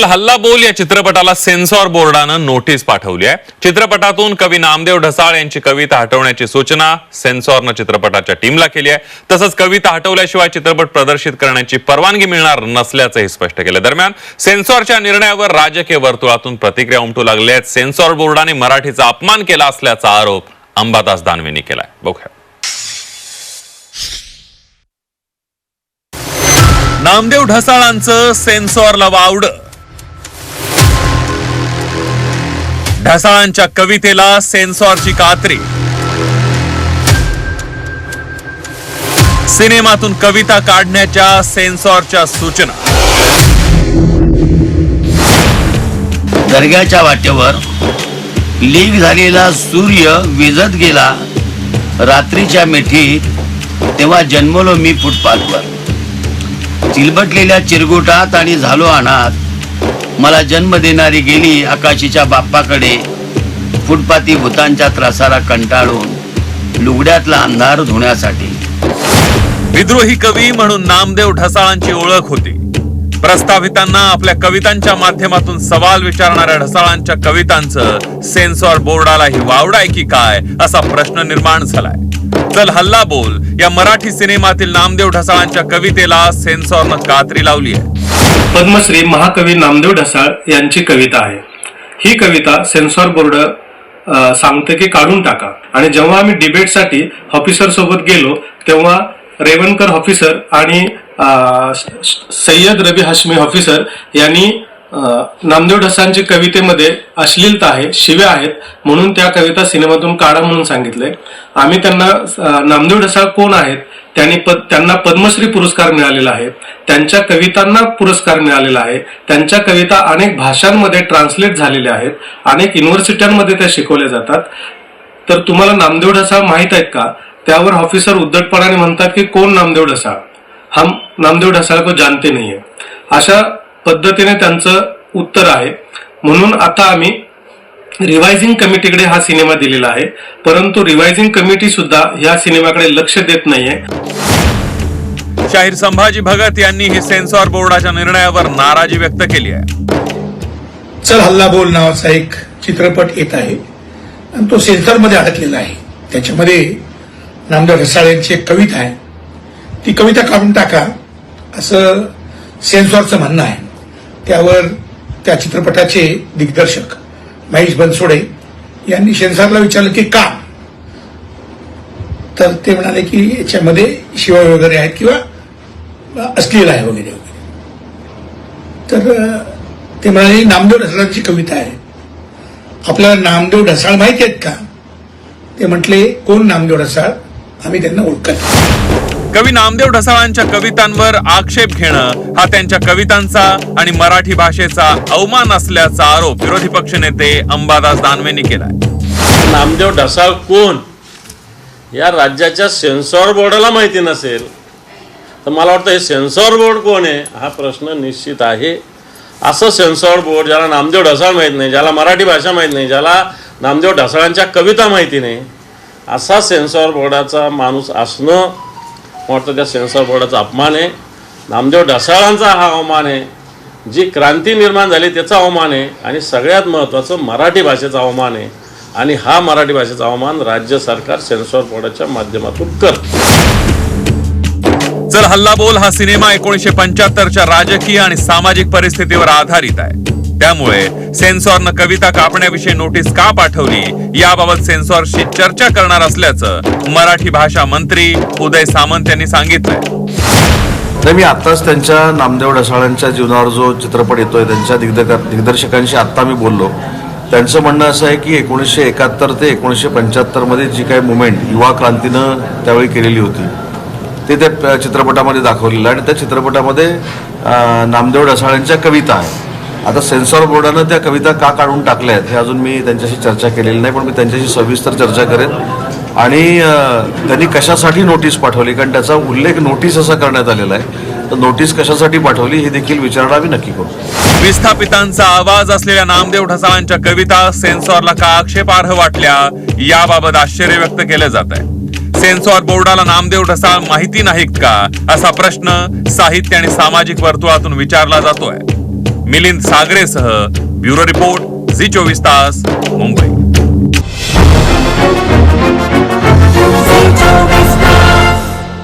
चल हल्ला बोल या चित्रपटाला सेन्सॉर बोर्डानं नोटीस पाठवली आहे. चित्रपटातून कवी नामदेव ढसाळ यांची कविता हटवण्याची सूचना सेन्सॉरनं चित्रपटाच्या टीमला केली आहे. तसंच कविता हटवल्याशिवाय चित्रपट प्रदर्शित करण्याची परवानगी मिळणार नसल्याचंही स्पष्ट केलं. दरम्यान सेन्सॉरच्या निर्णयावर राजकीय वर्तुळातून प्रतिक्रिया उमटू लागल्या आहेत. सेन्सॉर बोर्डाने मराठीचा अपमान केला असल्याचा आरोप अंबादास दानवेंनी केलाय. बघूया. नामदेव ढसाळांचं सेन्सॉरला वावड. ढसाळांच्या कवितेला सेन्सॉरची कात्री. सिनेमातून कविता काढण्याच्या सेन्सॉरच्या सूचना. दर्ग्याच्या वाटेवर लीक झालेला सूर्य विजत गेला. रात्रीच्या मिठीत तेव्हा जन्मलो मी फुटपाथवर. चिलबटलेल्या चिरगुटात आणि झालो अनाथ. मला जन्म देणारी गेली आकाशीच्या बाप्पाकडे. फुटपाती भूतांच्या त्रासाला कंटाळून लुगड्यातला अंधार धुण्यासाठी. विद्रोही कवी म्हणून नामदेव ढसाळांची ओळख होती. प्रस्तावितांना आपल्या कवितांच्या माध्यमातून सवाल विचारणाऱ्या ढसाळांच्या कवितांचं सेन्सॉर बोर्डालाही वावडाय की काय असा प्रश्न निर्माण झालाय. चल हल्ला बोल या मराठी सिनेमातील नामदेव ढसाळांच्या कवितेला सेन्सॉरनं कात्री लावली आहे. पद्मश्री महाकवी नामदेव ढसाळ यांची कविता आहे. ही कविता सेन्सॉर बोर्ड सांगते की काढून टाका. आणि जेव्हा आम्ही डिबेटसाठी ऑफिसर सोबत गेलो तेव्हा रेवणकर ऑफिसर आणि सय्यद रबी हाशमी ऑफिसर यांनी नामदेव ढसांची कवितेमध्ये अश्लीलता आहे शिव्या आहेत म्हणून त्या कविता सिनेमातून काढा म्हणून सांगितले आम्ही त्यांना नामदेव ढसाळ कोण आहेत? त्यांनी पद त्यांना पद्मश्री पुरस्कार मिळालेला आहे. त्यांच्या कवितांना पुरस्कार मिळालेला आहे. त्यांच्या कविता अनेक भाषांमध्ये ट्रान्सलेट झालेल्या आहेत. अनेक युनिव्हर्सिट्यांमध्ये त्या शिकवल्या जातात. तर तुम्हाला नामदेव ढसाळ माहीत आहेत का? त्यावर ऑफिसर उद्धटपणाने म्हणतात की कोण नामदेव ढसाळ हम नामदेव ढसाळ को जानते नाहीये. अशा पद्धतीने त्यांचं उत्तर आहे. म्हणून आता आम्ही रिवायझिंग कमिटीकडे हा सिनेमा दिलेला आहे. परंतु रिवायझिंग कमिटी सुद्धा ह्या सिनेमाकडे लक्ष देत नाहीये. शाहीर संभाजी भगत यांनी ही सेन्सॉर बोर्डाच्या निर्णयावर नाराजी व्यक्त केली आहे. चल हल्ला बोल नावाचा एक चित्रपट येत आहे. आणि तो सेन्सरमध्ये अडकलेला आहे. त्याच्यामध्ये नामदेव ढसाळ यांची एक कविता आहे. ती कविता काढून टाका असं सेन्सॉरचं म्हणणं आहे. त्यावर त्या चित्रपटाचे दिग्दर्शक महेश बनसोडे यांनी शेनसारला विचारलं की का? तर ते म्हणाले की याच्यामध्ये शिवाय वगैरे आहेत किंवा अश्लील आहे वगैरे वगैरे. तर ते म्हणाले नामदेव ढसाळांची कविता आहे. आपल्याला नामदेव ढसाळ माहिती आहेत का? ते म्हटले कोण नामदेव ढसाळ? आम्ही त्यांना ओळखत नाही. कवी नामदेव ढसाळांच्या कवितांवर आक्षेप घेणं हा त्यांच्या कवितांचा आणि मराठी भाषेचा अवमान असल्याचा आरोप विरोधी पक्षनेते अंबादास दानवेंनी केलाय. नामदेव ढसाळ कोण? या राज्याच्या सेन्सॉर बोर्डाला माहिती नसेल तर मला वाटतं हे सेन्सॉर बोर्ड कोण आहे? हा प्रश्न निश्चित आहे. असं सेन्सॉर बोर्ड ज्याला नामदेव ढसाळ माहीत नाही ज्याला मराठी भाषा माहीत नाही ज्याला नामदेव ढसाळांच्या कविता माहिती नाही असा सेन्सॉर बोर्डाचा माणूस असणं वाटतं त्या सेन्सॉर बोर्डाचा अपमान आहे. नामदेव ढसाळांचा हा अवमान आहे. जी क्रांती निर्माण झाली त्याचा अवमान आहे. आणि सगळ्यात महत्त्वाचं मराठी भाषेचा अवमान आहे. आणि हा मराठी भाषेचा अवमान राज्य सरकार सेन्सॉर बोर्डाच्या माध्यमातून कर चल हल्ला बोल हा सिनेमा एकोणीशे पंच्याहत्तरच्या राजकीय आणि सामाजिक परिस्थितीवर आधारित आहे. त्यामुळे सेन्सॉरनं कविता कापण्याविषयी नोटीस का पाठवली? याबाबत सेन्सॉरशी चर्चा करणार असल्याचं मराठी भाषा मंत्री उदय सामंत यांनी सांगितलंय. नाही मी आत्ताच त्यांच्या नामदेव ढसाळांच्या जीवनावर जो चित्रपट येतोय त्यांच्या दिग्दर दिग्दर्शकांशी आत्ता मी बोललो. त्यांचं म्हणणं असं आहे की एकोणीसशे एकाहत्तर ते एकोणीसशे पंच्याहत्तरमध्ये जी काही मुवमेंट युवा क्रांतीनं त्यावेळी केलेली होती ते त्या चित्रपटामध्ये दाखवलेलं आणि त्या चित्रपटामध्ये नामदेव ढसाळांच्या कविता आहे आता सेन्सॉर बोर्डानं त्या कविता का काढून टाकल्या आहेत हे अजून मी त्यांच्याशी चर्चा केलेली नाही पण मी त्यांच्याशी सविस्तर चर्चा करेन. आणि त्यांनी कशासाठी नोटीस पाठवली? कारण त्याचा उल्लेख नोटीस असा करण्यात आलेला आहे. तर नोटीस कशासाठी पाठवली हे देखील विचारणा आम्ही नक्की करू. विस्थापितांचा आवाज असलेल्या नामदेव ढसाळांच्या कविता सेन्सॉरला का आक्षेपार्ह वाटल्या याबाबत आश्चर्य व्यक्त केलं जात आहे. सेन्सॉर बोर्डाला नामदेव ढसाळ माहिती नाहीत का? असा प्रश्न साहित्य आणि सामाजिक वर्तुळातून विचारला जातोय. मिलिंद सागरेसह ब्युरो रिपोर्ट झी चोवीस तास मुंबई.